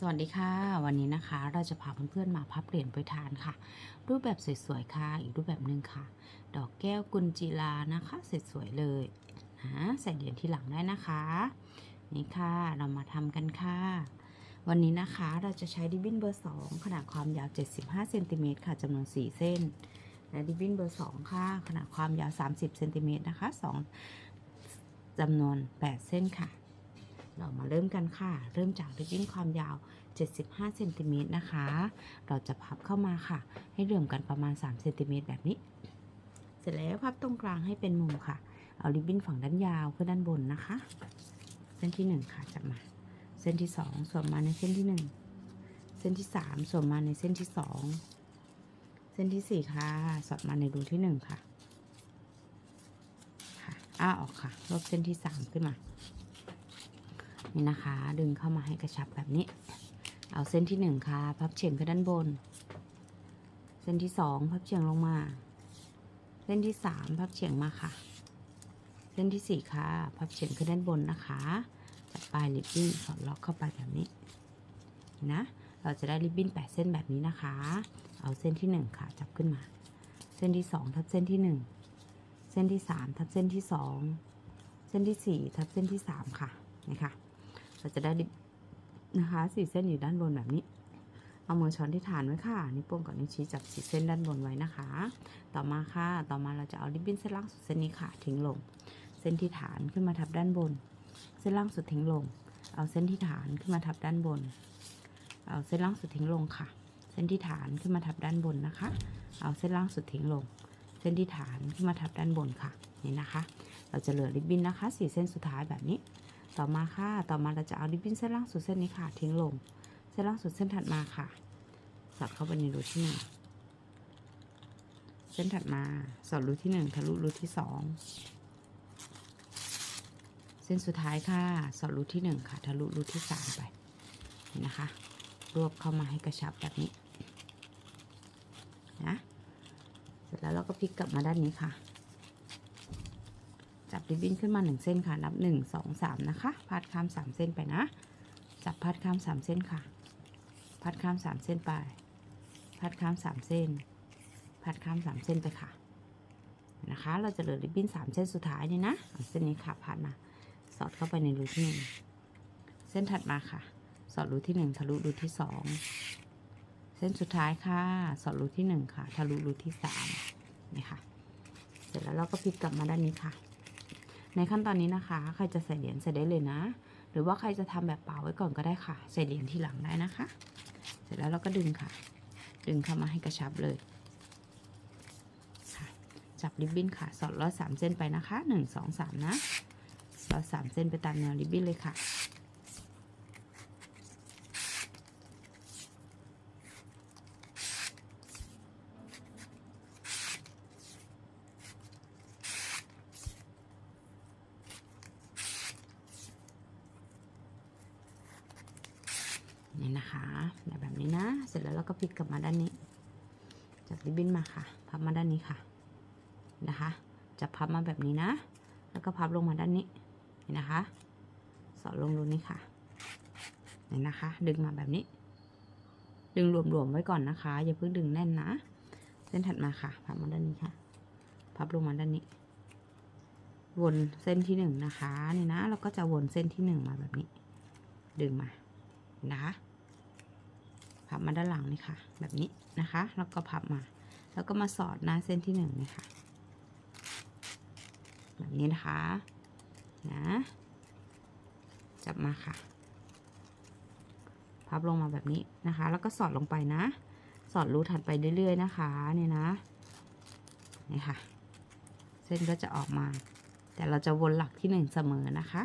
สวัสดีค่ะ วันนี้นะคะเราจะพาเพื่อนๆมาพับเหรียญโปทานค่ะ รูปแบบสวยๆค่ะ อีกรูปแบบหนึ่งค่ะ ดอกแก้วกุญจีลานะคะสวยๆเลยนะใส่เหรียญที่หลังได้นะคะ นี่ค่ะเรามาทำกันค่ะ วันนี้นะคะเราจะใช้ริบบิ้นเบอร์ 2 ขนาดความยาว 75เซนติเมตรค่ะจำนวน 4 เส้น และริบบิ้นเบอร์ 2 ค่ะ ขนาดความยาว 30เซนติเมตรนะคะ2จำนวน 8 เส้นค่ะ เรามาเริ่มกันค่ะ เริ่มจากริบบิ้นความยาว 75เซนติเมตรนะคะ เราจะพับเข้ามาค่ะ ให้เหลื่อมกันประมาณ3เซนติเมตรแบบนี้ เสร็จแล้วพับตรงกลางให้เป็นมุมค่ะ เอาริบบิ้นฝั่งด้านยาวขึ้นด้านบนนะคะ เส้นที่ 1 ค่ะจับมา เส้นที่ 2 สวนมาในเส้นที่ 1 เส้นที่ 3 สวนมาในเส้นที่ 2 เส้นที่ 4 ค่ะ สอดมาในรูที่ 1 ค่ะ ค่ะ อ้าออกค่ะ ลบเส้นที่ 3 ขึ้นมา นี่นะคะ ดึงเข้ามาให้กระชับแบบนี้ เอาเส้นที่1ค่ะ พับเฉียงขึ้นด้านบน เส้นที่2พับเฉียงลงมา เส้นที่3พับเฉียงมาค่ะ เส้นที่4ค่ะ พับเฉียงขึ้นด้านบนนะคะจับปลายริบบิ้นสอดล็อกเข้าไปแบบนี้นะเราจะได้ริบบิ้น8เส้นแบบนี้นะคะ เอาเส้นที่1ค่ะ จับขึ้นมา เส้นที่2ทับเส้นที่1เส้นที่3ทับเส้นที่2เส้นที่4ทับเส้นที่3ค่ะนี่ค่ะ เราจะได้ริบนะคะสี่เส้นอยู่ด้านบนแบบนี้ เอามือช้อนที่ฐานไว้ค่ะ นิ้วโป้งกับนิ้วชี้จับสีเส้นด้านบนไว้นะคะ ต่อมาค่ะ ต่อมาเราจะเอาริบบิ้นเส้นล่างสุดเส้นนี้ค่ะ ทิ้งลง เส้นที่ฐานขึ้นมาทับด้านบน เส้นล่างสุดทิ้งลง เอาเส้นที่ฐานขึ้นมาทับด้านบน เอาเส้นล่างสุดทิ้งลงค่ะ เส้นที่ฐานขึ้นมาทับด้านบนนะคะ เอาเส้นล่างสุดทิ้งลง เส้นที่ฐานขึ้นมาทับด้านบนค่ะ นี่นะคะ เราจะเหลือริบบิ้นนะคะสี่เส้นสุดท้ายแบบนี้ ต่อมาค่ะ ต่อมาเราจะเอาริบบิ้นเส้นล่างสุดเส้นนี้ค่ะ ทิ้งลง เส้นล่างสุดเส้นถัดมาค่ะ สอดเข้าไปในรูที่หนึ่งเส้นถัดมา สอดรูที่หนึ่งทะลุรูที่สองเส้นสุดท้ายค่ะ สอดรูที่หนึ่งค่ะ ทะลุรูที่สามไปนี่นะคะ รวบเข้ามาให้กระชับแบบนี้ นะ เสร็จแล้วเราก็พลิกกลับมาด้านนี้ค่ะ จับริบบิ้นขึ้นมาหนึ่งเส้นค่ะ นับหนึ่งสองสามนะคะ พาดข้ามสามเส้นไปนะ จับพาดข้ามสามเส้นค่ะ พาดข้ามสามเส้นไป พาดข้ามสามเส้น พาดข้ามสามเส้นไปค่ะ นะคะ เราจะเหลือริบบิ้นสามเส้นสุดท้ายนี่นะ เส้นนี้ค่ะ พาดมา สอดเข้าไปในรูที่หนึ่งเส้นถัดมาค่ะ สอดรูที่หนึ่งทะลุรูที่สองเส้นสุดท้ายค่ะ สอดรูที่หนึ่งค่ะ ทะลุรูที่สามนี่ค่ะ เสร็จแล้วเราก็พลิกกลับมาด้านนี้ค่ะ ในขั้นตอนนี้นะคะ ใครจะใส่เหรียญใส่ได้เลยนะ หรือว่าใครจะทำแบบเปล่าไว้ก่อนก็ได้ค่ะ ใส่เหรียญทีหลังได้นะคะ เสร็จแล้วเราก็ดึงค่ะ ดึงเข้ามาให้กระชับเลยจับริบบิ้นค่ะ สอดร้อยสามเส้นไปนะคะหนึ่งสองสามนะร้อยสามเส้นไปตามแนวริบบิ้นเลยค่ะ นี่นะคะแบบนี้นะ เสร็จแล้วเราก็ พลิกกลับมาด้านนี้ จับริบบิ้นมาค่ะ พับมาด้านนี้ค่ะ นะคะจะพับมาแบบนี้นะ แล้วก็พับลงมาด้านนี้นี่นะคะ สอดลงรูนี้ค่ะนี่นะคะ ดึงมาแบบนี้ ดึงรวมๆไว้ก่อนนะคะ อย่าเพิ่งดึงแน่นนะ เส้นถัดมาค่ะ พับมาด้านนี้ค่ะ พับลงมาด้านนี้ วนเส้นที่หนึ่งนะคะ นี่นะ เราก็จะวนเส้นที่หนึ่งมาแบบนี้ ดึงมา นะคะ พับมาด้านหลังนี่ค่ะ แบบนี้นะคะ แล้วก็พับมา แล้วก็มาสอดหน้าเส้นที่หนึ่งนี่ค่ะ แบบนี้นะคะนะจับมาค่ะ พับลงมาแบบนี้นะคะ แล้วก็สอดลงไปนะ สอดรูถัดไปเรื่อยๆนะคะนี่นะนี่ค่ะ เส้นก็จะออกมา แต่เราจะวนหลักที่หนึ่งเสมอนะคะ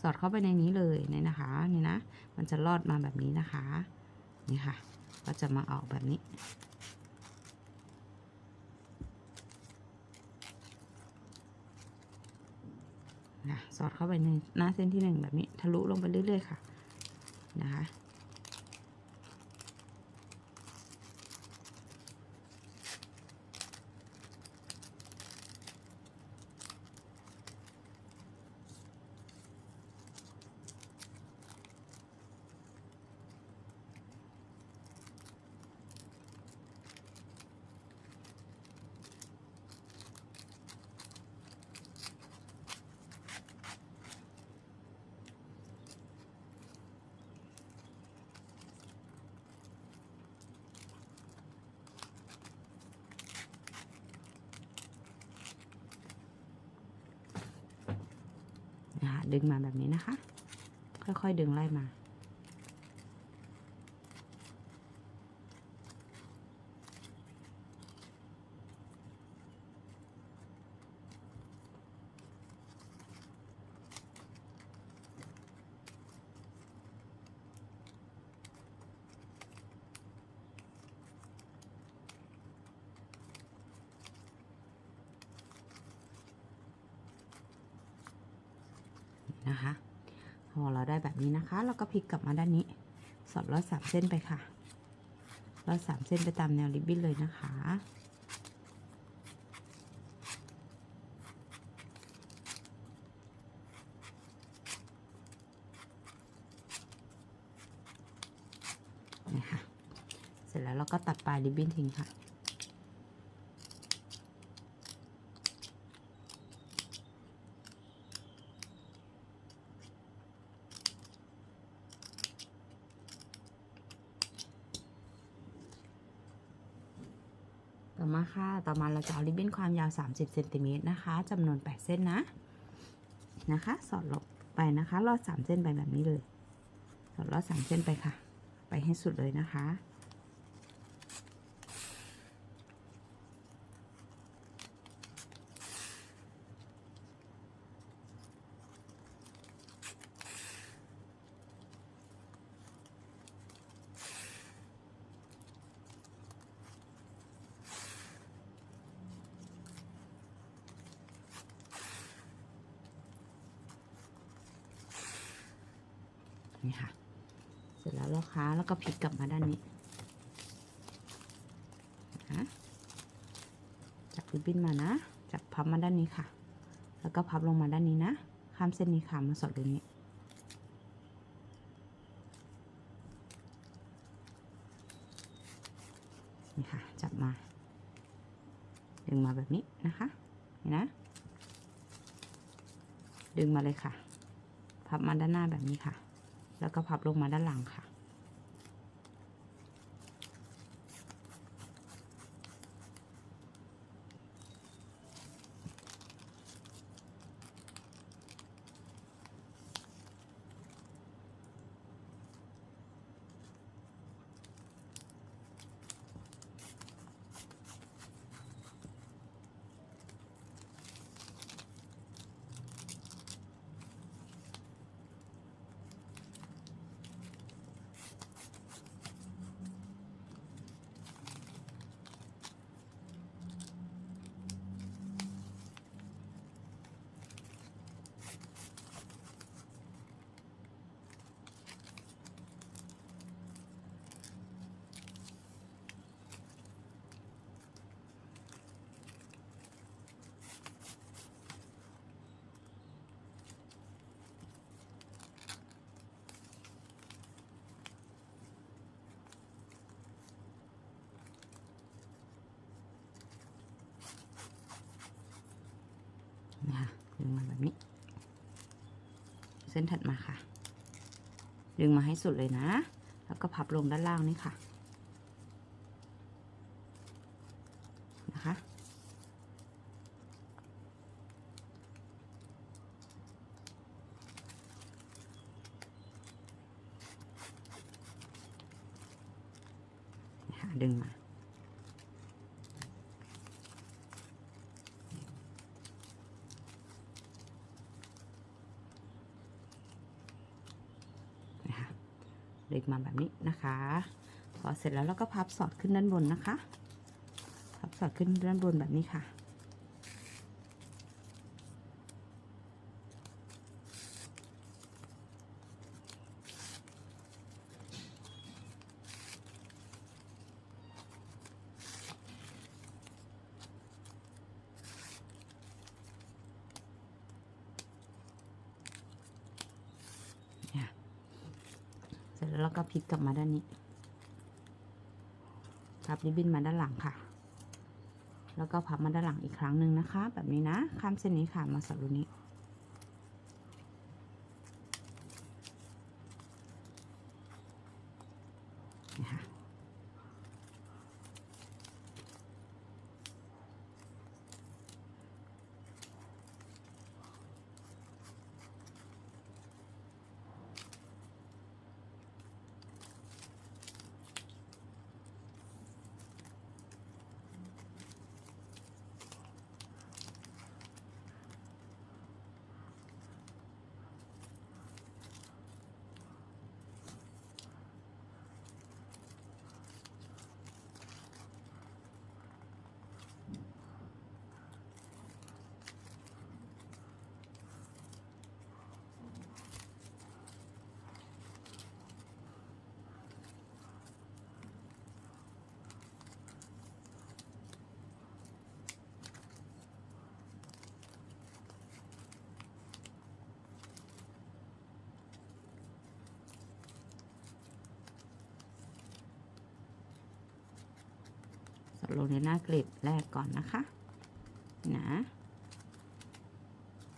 สอดเข้าไปในนี้เลยเนี่ยนะคะนี่นะ มันจะรอดมาแบบนี้นะคะ นี่ค่ะ ก็จะมาออกแบบนี้นะสอดเข้าไปในหน้าเส้นที่หนึ่งแบบนี้ ทะลุลงไปเรื่อยๆค่ะ นะคะ ดึงมาแบบนี้นะคะ ค่อยๆดึงไล่มา นะคะพอเราได้แบบนี้นะคะ เราก็พลิกกลับมาด้านนี้ สอดรอดสามเส้นไปค่ะรอดสามเส้นไปตามแนวริบบิ้นเลยนะคะนี่ค่ะ เสร็จแล้วเราก็ตัดปลายริบบิ้นทิ้งค่ะ มาค่ะ ต่อมาเราจะเอาริบบิ้นความยาว 30เซนติเมตรนะคะจำนวน 8 เส้นนะ นะคะ สอดลงไปนะคะ ลอด 3 เส้นไปแบบนี้เลย สอดลอด 3 เส้นไปค่ะ ไปให้สุดเลยนะคะ นี่ค่ะ เสร็จแล้วเราค้าแล้วก็พลิกกลับมาด้านนี้นะจับริบบิ้นมานะ จับพับมาด้านนี้ค่ะ แล้วก็พับลงมาด้านนี้นะ ข้ามเส้นนี้ค่ะมาสอดตรงนี้นี่ค่ะ จับมา ดึงมาแบบนี้นะคะเห็นนะ ดึงมาเลยค่ะ พับมาด้านหน้าแบบนี้ค่ะ แล้วก็พับลงมาด้านหลังค่ะดึงมาแบบนี้ เส้นถัดมาค่ะ ดึงมาให้สุดเลยนะ แล้วก็พับลงด้านล่างนี่ค่ะ นะคะนะคะดึงมา นะคะเล็กมาแบบนี้นะคะ พอเสร็จแล้วเราก็พับสอดขึ้นด้านบนนะคะ พับสอดขึ้นด้านบนแบบนี้ค่ะ ร็จแล้วเราก็พลิกกลับมาด้านนี้พับริบบิ้นมาด้านหลังค่ะ แล้วก็พับมาด้านหลังอีกครั้งหนึ่งนะคะ แบบนี้นะ ข้ามเส้นนี้ค่ะมาสับรูนี้ค่ะ น ลงในหน้ากลีบแรกก่อนนะคะนะ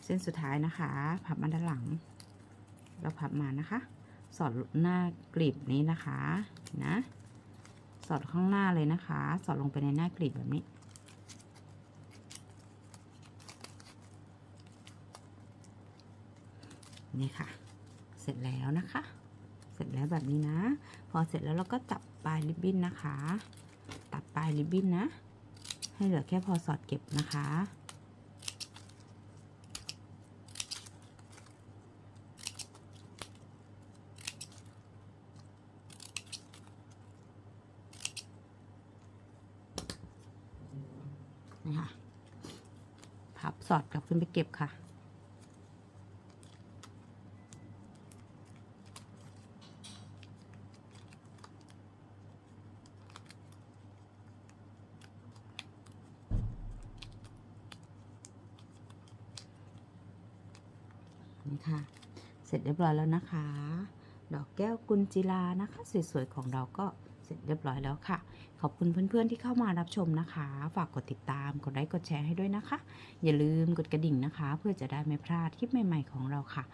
เส้นสุดท้ายนะคะ พับมาด้านหลังแล้วพับมานะคะ สอดหน้ากลีบนี้นะคะนะสอดข้างหน้าเลยนะคะ สอดลงไปในหน้ากลีบแบบนี้ นี่ค่ะ เสร็จแล้วนะคะ เสร็จแล้วแบบนี้นะ พอเสร็จแล้วเราก็จับปลายริบบิ้นนะคะ ปลายริบบิ้นนะ ให้เหลือแค่พอสอดเก็บนะคะ นี่ค่ะ พับสอดกลับขึ้นไปเก็บค่ะ นี่ค่ะ เสร็จเรียบร้อยแล้วนะคะ ดอกแก้วกุญจิลานะคะ สวยๆของเราก็เสร็จเรียบร้อยแล้วค่ะ ขอบคุณเพื่อนๆที่เข้ามารับชมนะคะ ฝากกดติดตาม กดไลค์ กดแชร์ให้ด้วยนะคะ อย่าลืมกดกระดิ่งนะคะ เพื่อจะได้ไม่พลาดคลิปใหม่ ๆ ของเราค่ะ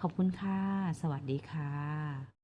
ขอบคุณค่ะ สวัสดีค่ะ